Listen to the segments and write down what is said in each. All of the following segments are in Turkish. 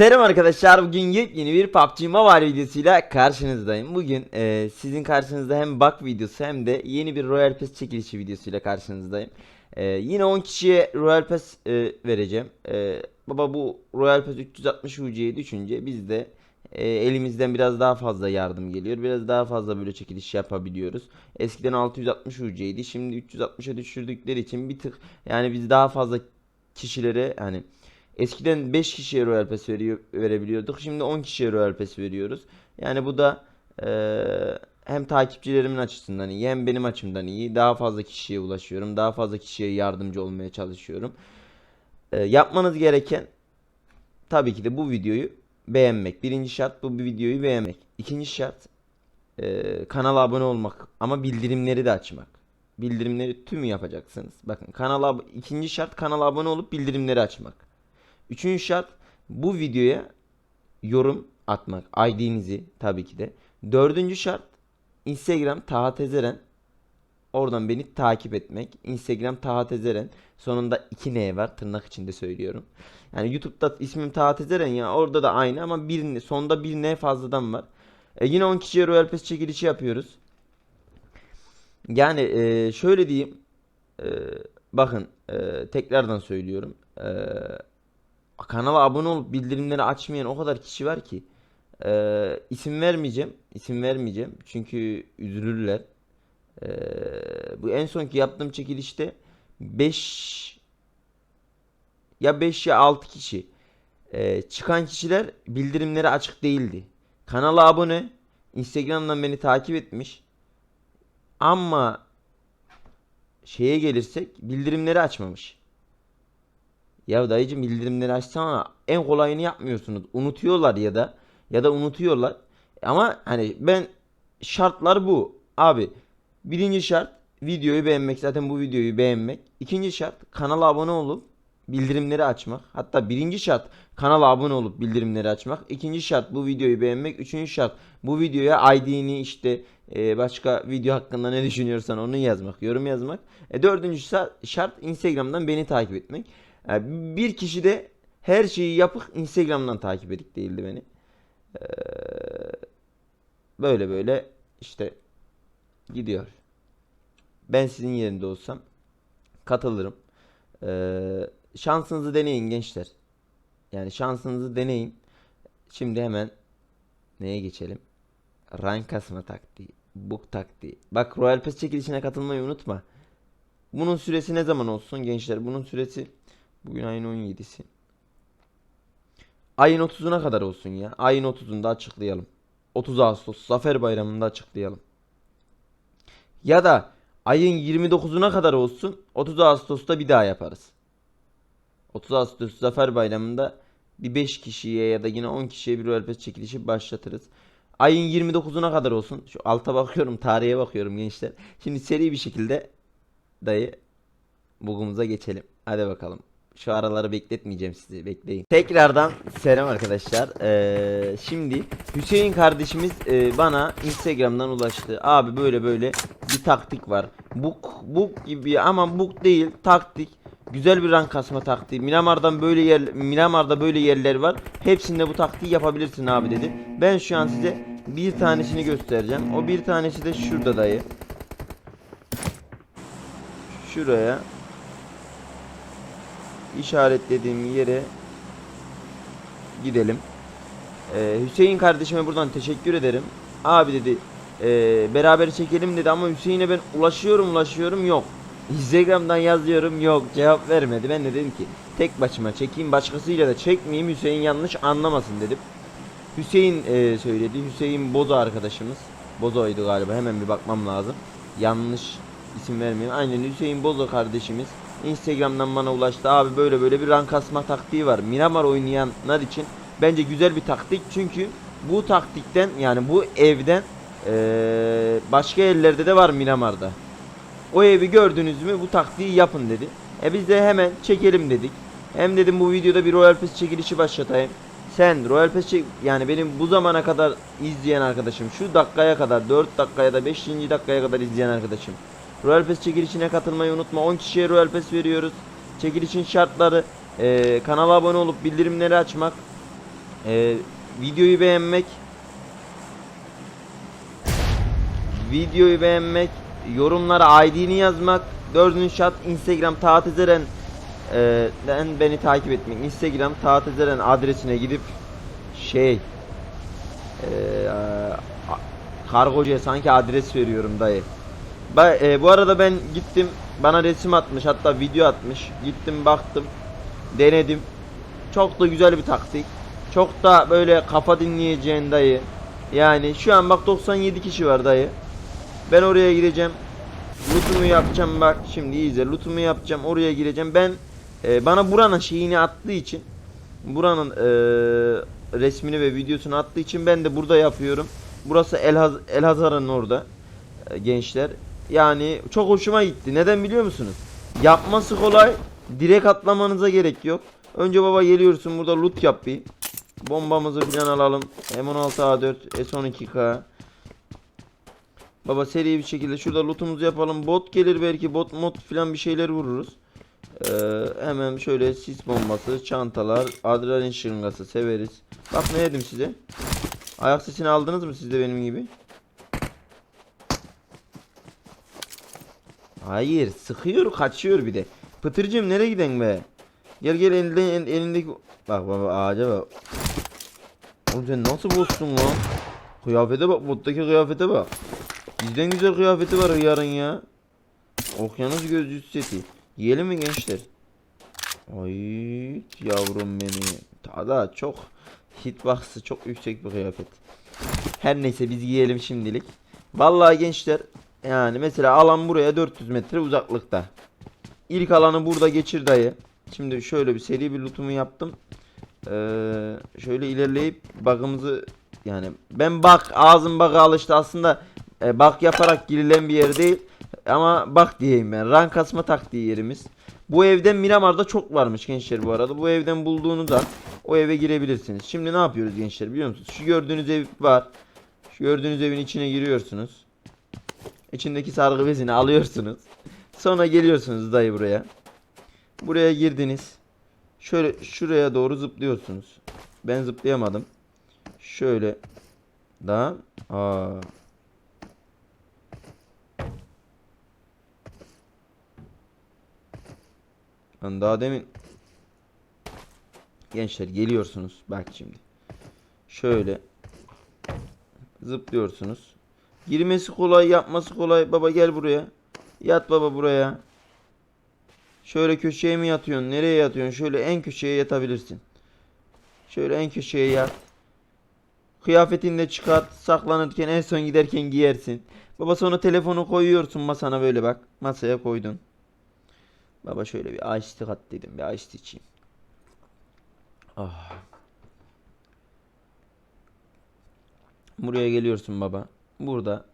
Selam arkadaşlar bugün yepyeni bir PUBG Mobile videosuyla karşınızdayım. Bugün e, sizin karşınızda hem bug videosu hem de yeni bir Royal Pass çekilişi videosuyla karşınızdayım. E, yine 10 kişiye Royal Pass e, vereceğim. E, baba bu Royal Pass 360 UC'ye düşünce biz de e, elimizden biraz daha fazla yardım geliyor. Biraz daha fazla böyle çekiliş yapabiliyoruz. Eskiden 660 UC'ydi. Şimdi 360'a düşürdükleri için bir tık yani biz daha fazla kişilere hani Eskiden 5 kişiye Royal Pass veriyor, verebiliyorduk. Şimdi 10 kişiye Royal Pass veriyoruz. Yani bu da eee, hem takipçilerimin açısından iyi hem benim açımdan iyi. Daha fazla kişiye ulaşıyorum. Daha fazla kişiye yardımcı olmaya çalışıyorum. Eee, yapmanız gereken tabii ki de bu videoyu beğenmek. Birinci şart bu videoyu beğenmek. İkinci şart eee, kanala abone olmak ama bildirimleri de açmak. Bildirimleri tümü yapacaksınız. Bakın kanala ikinci şart kanala abone olup bildirimleri açmak. Üçüncü şart bu videoya yorum atmak. ID'nizi tabii ki de. Dördüncü şart Instagram Taha Tezeren. Oradan beni takip etmek. Instagram Taha Tezeren. Sonunda 2 N var. Tırnak içinde söylüyorum. Yani YouTube'da ismim Taha Tezeren ya. Orada da aynı ama bir, sonda bir N fazladan var. E, yine 10 kişiye Royal Pass çekilişi yapıyoruz. Yani e, şöyle diyeyim. E, bakın e, tekrardan söylüyorum. E, kanala abone olup bildirimleri açmayan o kadar kişi var ki Ee, isim vermeyeceğim isim vermeyeceğim. Çünkü üzülürler. Ee, bu en sonki yaptığım çekilişte 5 ya 5 ya 6 kişi. Ee, çıkan kişiler bildirimleri açık değildi. Kanala abone Instagram'dan beni takip etmiş. Ama şeye gelirsek bildirimleri açmamış ya dayıcım bildirimleri açsana en kolayını yapmıyorsunuz. Unutuyorlar ya da ya da unutuyorlar. Ama hani ben şartlar bu. Abi birinci şart videoyu beğenmek. Zaten bu videoyu beğenmek. İkinci şart kanala abone olup bildirimleri açmak. Hatta birinci şart kanala abone olup bildirimleri açmak. İkinci şart bu videoyu beğenmek. Üçüncü şart bu videoya ID'ni işte e, başka video hakkında ne düşünüyorsan onu yazmak. Yorum yazmak. E, dördüncü şart Instagram'dan beni takip etmek. Yani bir kişi de her şeyi yapıp Instagram'dan takip edip değildi beni. Ee, böyle böyle işte gidiyor. Ben sizin yerinde olsam katılırım. Ee, şansınızı deneyin gençler. Yani şansınızı deneyin. Şimdi hemen neye geçelim? Rank kasma taktiği. Book taktiği. Bak Royal Pass çekilişine katılmayı unutma. Bunun süresi ne zaman olsun gençler? Bunun süresi Bugün ayın 17'si. Ayın 30'una kadar olsun ya. Ayın 30'unda açıklayalım. 30 Ağustos Zafer Bayramı'nda açıklayalım. Ya da ayın 29'una kadar olsun. 30 Ağustos'ta bir daha yaparız. 30 Ağustos Zafer Bayramı'nda bir 5 kişiye ya da yine 10 kişiye bir Pass çekilişi başlatırız. Ayın 29'una kadar olsun. Şu alta bakıyorum, tarihe bakıyorum gençler. Şimdi seri bir şekilde dayı bugumuza geçelim. Hadi bakalım. Şu araları bekletmeyeceğim sizi. Bekleyin. Tekrardan selam arkadaşlar. Ee, şimdi Hüseyin kardeşimiz e, bana Instagram'dan ulaştı. Abi böyle böyle bir taktik var. Buk buk gibi ama buk değil taktik. Güzel bir rank kasma taktiği. Miramar'dan böyle yer Miramar'da böyle yerler var. Hepsinde bu taktiği yapabilirsin abi dedi. Ben şu an size bir tanesini göstereceğim. O bir tanesi de şurada dayı. Şuraya işaretlediğim yere gidelim. Ee, Hüseyin kardeşime buradan teşekkür ederim. Abi dedi "ee, beraber çekelim dedi ama Hüseyin'e ben ulaşıyorum ulaşıyorum yok. Instagram'dan yazıyorum yok cevap vermedi. Ben de dedim ki tek başıma çekeyim başkasıyla da çekmeyeyim Hüseyin yanlış anlamasın dedim. Hüseyin ee, söyledi. Hüseyin Bozo arkadaşımız. Bozo'ydu galiba hemen bir bakmam lazım. Yanlış isim vermeyeyim. Aynen Hüseyin Bozo kardeşimiz. Instagram'dan bana ulaştı. Abi böyle böyle bir rank kasma taktiği var. Miramar oynayanlar için bence güzel bir taktik. Çünkü bu taktikten yani bu evden eee, başka yerlerde de var Miramar'da. O evi gördünüz mü bu taktiği yapın dedi. E biz de hemen çekelim dedik. Hem dedim bu videoda bir Royal Pass çekilişi başlatayım. Sen Royal Pass çek yani benim bu zamana kadar izleyen arkadaşım şu dakikaya kadar 4 dakikaya da 5. dakikaya kadar izleyen arkadaşım. Royal Pass çekilişine katılmayı unutma. 10 kişiye Royal Pass veriyoruz. Çekilişin şartları eee, kanala abone olup bildirimleri açmak. Ee, videoyu beğenmek videoyu beğenmek yorumlara ID'ni yazmak dördüncü şart Instagram Tahat Ezeren e, beni takip etmek Instagram Tahat Ezeren adresine gidip şey e, kargocuya sanki adres veriyorum dayı Ba- e, bu arada ben gittim bana resim atmış hatta video atmış. Gittim baktım denedim. Çok da güzel bir taktik. Çok da böyle kafa dinleyeceğin dayı. Yani şu an bak 97 kişi var dayı. Ben oraya gideceğim. Lootumu yapacağım bak. Şimdi izle lootumu yapacağım oraya gireceğim ben e, bana buranın şeyini attığı için buranın e, resmini ve videosunu attığı için ben de burada yapıyorum. Burası Elhaz Elhazar'ın orada e, gençler yani çok hoşuma gitti neden biliyor musunuz yapması kolay direkt atlamanıza gerek yok önce baba geliyorsun burada loot yap bir bombamızı falan alalım M16A4 S12K Baba seri bir şekilde şurada lootumuzu yapalım. Bot gelir belki bot mod falan bir şeyler vururuz. Ee, hemen şöyle sis bombası, çantalar, adrenalin şırıngası severiz. Bak ne dedim size. Ayak sesini aldınız mı siz de benim gibi? Hayır, sıkıyor, kaçıyor bir de. Pıtırcım nereye giden be? Gel gel elinde el- elindeki bak baba ağaca bak. Oğlum sen nasıl bozsun lan? Kıyafete bak, bottaki kıyafete bak. Bizden güzel kıyafeti var yarın ya. Okyanus gözcüsü seti. Yiyelim mi gençler? Ay yavrum beni. Tada çok hitbox'ı çok yüksek bir kıyafet. Her neyse biz yiyelim şimdilik. Vallahi gençler yani mesela alan buraya 400 metre uzaklıkta. İlk alanı burada geçir dayı. Şimdi şöyle bir seri bir lootumu yaptım. Ee, şöyle ilerleyip bug'ımızı yani ben bak ağzım bug'a alıştı aslında e, bak yaparak girilen bir yer değil. Ama bak diyeyim ben. Rank kasma taktiği yerimiz. Bu evden Miramar'da çok varmış gençler bu arada. Bu evden bulduğunuzda o eve girebilirsiniz. Şimdi ne yapıyoruz gençler biliyor musunuz? Şu gördüğünüz ev var. Şu gördüğünüz evin içine giriyorsunuz. İçindeki sargı bezini alıyorsunuz. Sonra geliyorsunuz dayı buraya. Buraya girdiniz. Şöyle şuraya doğru zıplıyorsunuz. Ben zıplayamadım. Şöyle. Daha. Aa. Lan daha demin Gençler geliyorsunuz bak şimdi. Şöyle zıplıyorsunuz. Girmesi kolay, yapması kolay. Baba gel buraya. Yat baba buraya. Şöyle köşeye mi yatıyorsun? Nereye yatıyorsun? Şöyle en köşeye yatabilirsin. Şöyle en köşeye yat. Kıyafetini de çıkart. Saklanırken en son giderken giyersin. Baba sonra telefonu koyuyorsun masana böyle bak. Masaya koydun. Baba şöyle bir tea kat dedim. Bir tea içeyim. Ah. Buraya geliyorsun baba. Burada.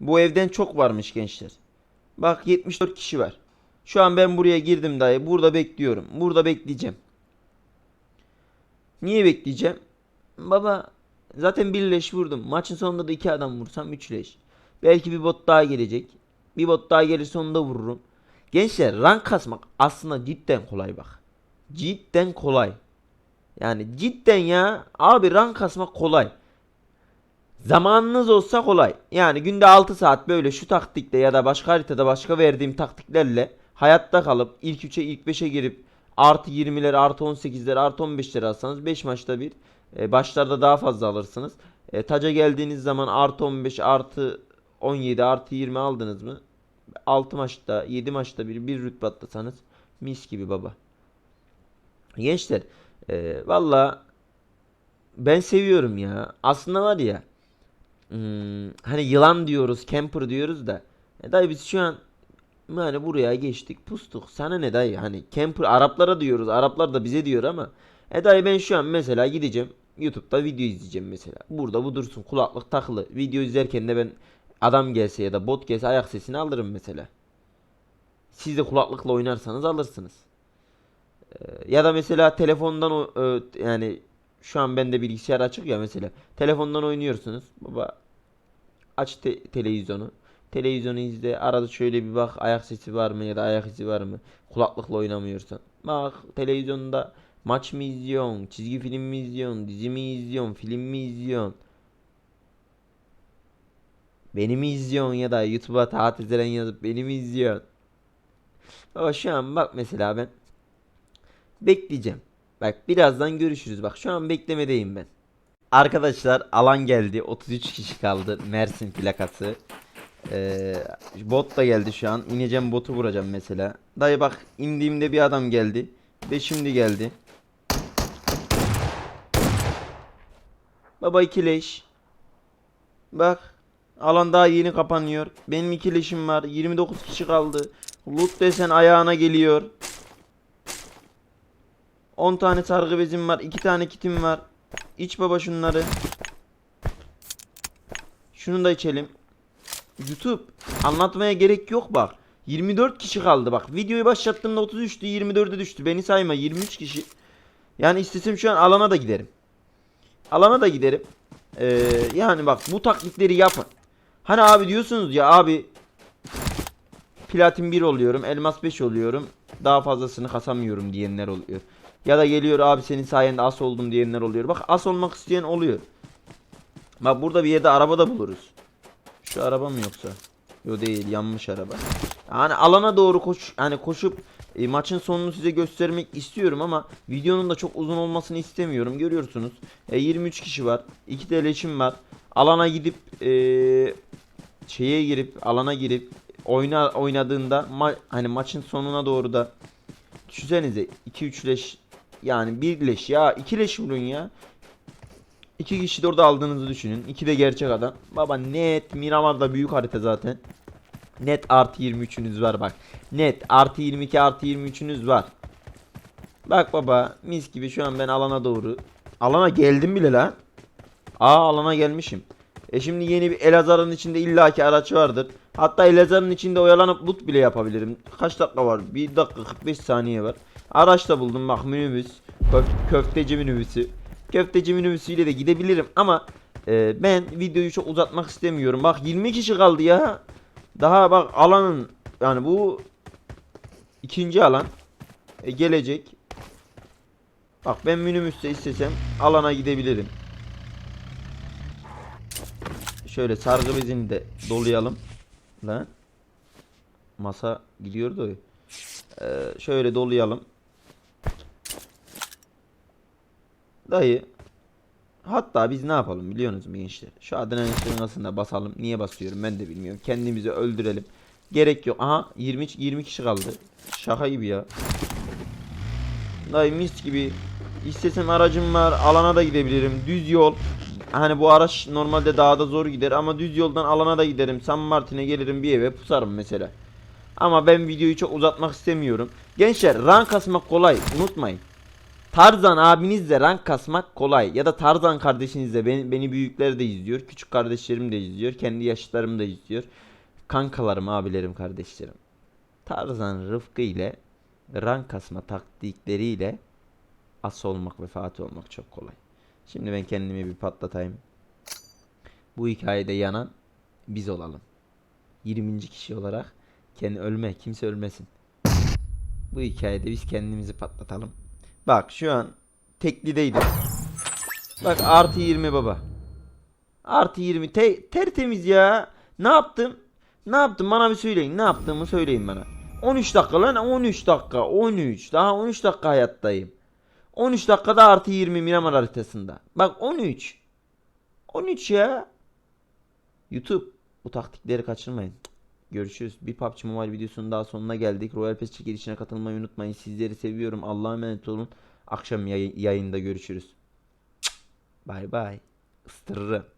Bu evden çok varmış gençler. Bak 74 kişi var. Şu an ben buraya girdim dayı. Burada bekliyorum. Burada bekleyeceğim. Niye bekleyeceğim? Baba zaten bir leş vurdum. Maçın sonunda da iki adam vursam 3 leş. Belki bir bot daha gelecek. Bir bot daha gelirse onu da vururum. Gençler rank kasmak aslında cidden kolay bak. Cidden kolay. Yani cidden ya abi rank kasmak kolay. Zamanınız olsa kolay. Yani günde 6 saat böyle şu taktikle ya da başka haritada başka verdiğim taktiklerle hayatta kalıp ilk 3'e ilk 5'e girip artı 20'ler artı 18'ler artı 15'ler alsanız 5 maçta bir e, başlarda daha fazla alırsınız. E, taca geldiğiniz zaman artı 15 artı 17 artı 20 aldınız mı 6 maçta 7 maçta bir bir rütbe atlasanız mis gibi baba. Gençler e, valla ben seviyorum ya. Aslında var ya hmm, hani yılan diyoruz, camper diyoruz da e, dayı biz şu an yani buraya geçtik, pustuk. Sana ne dayı? Hani camper Araplara diyoruz. Araplar da bize diyor ama e dayı ben şu an mesela gideceğim YouTube'da video izleyeceğim mesela. Burada bu dursun kulaklık takılı. Video izlerken de ben adam gelse ya da bot gelse ayak sesini alırım mesela. Siz de kulaklıkla oynarsanız alırsınız. Ee, ya da mesela telefondan o- yani şu an bende bilgisayar açık ya mesela. Telefondan oynuyorsunuz. Baba aç te- televizyonu. Televizyonu izle. Arada şöyle bir bak ayak sesi var mı ya da ayak izi var mı? Kulaklıkla oynamıyorsan. Bak televizyonda Maç mı izliyorsun? Çizgi film mi izliyorsun? Dizi mi izliyorsun? Film mi izliyorsun? Beni mi izliyorsun ya da YouTube'a tatil Eren yazıp beni mi izliyorsun? Baba şu an bak mesela ben bekleyeceğim. Bak birazdan görüşürüz. Bak şu an beklemedeyim ben. Arkadaşlar alan geldi. 33 kişi kaldı. Mersin plakası. Ee, bot da geldi şu an. İneceğim botu vuracağım mesela. Dayı bak indiğimde bir adam geldi. Ve şimdi geldi. Baba iki leş. Bak. Alan daha yeni kapanıyor. Benim iki leşim var. 29 kişi kaldı. Loot desen ayağına geliyor. 10 tane sargı bezim var. 2 tane kitim var. İç baba şunları. Şunu da içelim. YouTube anlatmaya gerek yok bak. 24 kişi kaldı bak. Videoyu başlattığımda 33'tü 24'e düştü. Beni sayma 23 kişi. Yani istesem şu an alana da giderim. Alana da giderim. Ee, yani bak bu taktikleri yapın. Hani abi diyorsunuz ya abi platin 1 oluyorum, elmas 5 oluyorum. Daha fazlasını kasamıyorum diyenler oluyor. Ya da geliyor abi senin sayende as oldum diyenler oluyor. Bak as olmak isteyen oluyor. Bak burada bir yerde araba da buluruz. Şu araba mı yoksa? Yo değil yanmış araba. Yani alana doğru koş hani koşup e, maçın sonunu size göstermek istiyorum ama videonun da çok uzun olmasını istemiyorum. Görüyorsunuz. E, 23 kişi var. 2 de leşim var. Alana gidip e, şeye girip alana girip oyna oynadığında ma- hani maçın sonuna doğru da düşünsenize 2-3 leş yani bir leş ya 2 leş vurun ya. İki kişi de orada aldığınızı düşünün. İki de gerçek adam. Baba net Miramar'da büyük harita zaten. Net artı 23'ünüz var bak. Net artı 22 artı 23'ünüz var. Bak baba mis gibi şu an ben alana doğru. Alana geldim bile lan. Aa alana gelmişim. E şimdi yeni bir Elazığ'ın içinde illaki araç vardır. Hatta Elazığ'ın içinde oyalanıp loot bile yapabilirim. Kaç dakika var? 1 dakika 45 saniye var. Araç da buldum bak minibüs. Köf- köfteci minibüsü. Köfteci minibüsüyle de gidebilirim ama e, ben videoyu çok uzatmak istemiyorum. Bak 20 kişi kaldı ya. Daha bak alanın yani bu ikinci alan e, gelecek. Bak ben minibüste istesem alana gidebilirim. Şöyle sargı bezini de dolayalım. Lan. Masa gidiyordu. Ee, şöyle dolayalım. Dayı. Hatta biz ne yapalım biliyor musunuz gençler? Şu adrenalin sırasında basalım. Niye basıyorum ben de bilmiyorum. Kendimizi öldürelim. Gerek yok. Aha 20 20 kişi kaldı. Şaka gibi ya. Dayı mis gibi. İstesem aracım var. Alana da gidebilirim. Düz yol. Hani bu araç normalde dağda zor gider ama düz yoldan alana da giderim. San Martin'e gelirim bir eve pusarım mesela. Ama ben videoyu çok uzatmak istemiyorum. Gençler rank kasmak kolay. Unutmayın. Tarzan abinizle rank kasmak kolay. Ya da Tarzan kardeşinizle beni, beni büyükler de izliyor. Küçük kardeşlerim de izliyor. Kendi yaşlarım da izliyor. Kankalarım, abilerim, kardeşlerim. Tarzan Rıfkı ile rank kasma taktikleriyle as olmak ve Fatih olmak çok kolay. Şimdi ben kendimi bir patlatayım. Bu hikayede yanan biz olalım. 20. kişi olarak kendi ölme, kimse ölmesin. Bu hikayede biz kendimizi patlatalım. Bak şu an teklideydim. Bak artı 20 baba. Artı 20 te tertemiz ya. Ne yaptım? Ne yaptım bana bir söyleyin. Ne yaptığımı söyleyin bana. 13 dakika lan 13 dakika 13. Daha 13 dakika hayattayım. 13 dakikada artı 20 Miramar haritasında. Bak 13. 13 ya. YouTube bu taktikleri kaçırmayın. Görüşürüz. Bir PUBG Mobile videosunun daha sonuna geldik. Royal Pass çekilişine katılmayı unutmayın. Sizleri seviyorum. Allah'a emanet olun. Akşam yayında görüşürüz. Bay bay. Istırırım.